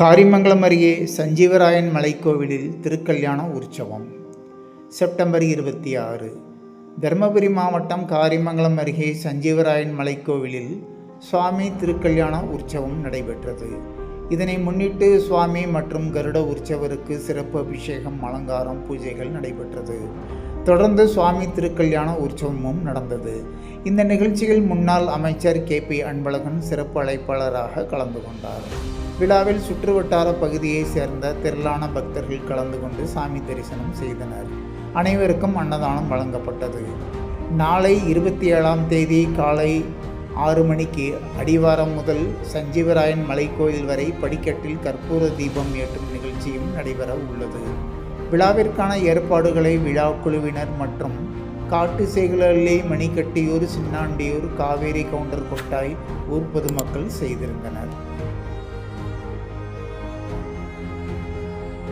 காரிமங்கலம் அருகே சஞ்சீவராயன் மலைக்கோவிலில் திருக்கல்யாண உற்சவம். செப்டம்பர் இருபத்தி ஆறு. தருமபுரி மாவட்டம் காரிமங்கலம் அருகே சஞ்சீவராயன் மலைக்கோவிலில் சுவாமி திருக்கல்யாண உற்சவம் நடைபெற்றது. இதனை முன்னிட்டு சுவாமி மற்றும் கருட உற்சவருக்கு சிறப்பு அபிஷேகம் அலங்காரம் பூஜைகள் நடைபெற்றது. தொடர்ந்து சுவாமி திருக்கல்யாண உற்சவமும் நடந்தது. இந்த நிகழ்ச்சியில் முன்னாள் அமைச்சர் கே பி அன்பழகன் சிறப்பு அழைப்பாளராக கலந்து கொண்டார். விழாவில் சுற்றுவட்டார பகுதியைச் சேர்ந்த திரளான பக்தர்கள் கலந்து கொண்டு சாமி தரிசனம் செய்தனர். அனைவருக்கும் அன்னதானம் வழங்கப்பட்டது. நாளை இருபத்தி ஏழாம் தேதி காலை ஆறு மணிக்கு அடிவாரம் முதல் சஞ்சீவராயன் மலைக்கோயில் வரை படிக்கட்டில் கற்பூர தீபம் ஏற்றும் நிகழ்ச்சியும் நடைபெற உள்ளது. விழாவிற்கான ஏற்பாடுகளை விழா குழுவினர் மற்றும் காட்டு சேகலே மணிக்கட்டியூர் சின்னாண்டியூர் காவேரி கவுண்டர் கொட்டாய் ஊர் பொதுமக்கள் செய்திருந்தனர்.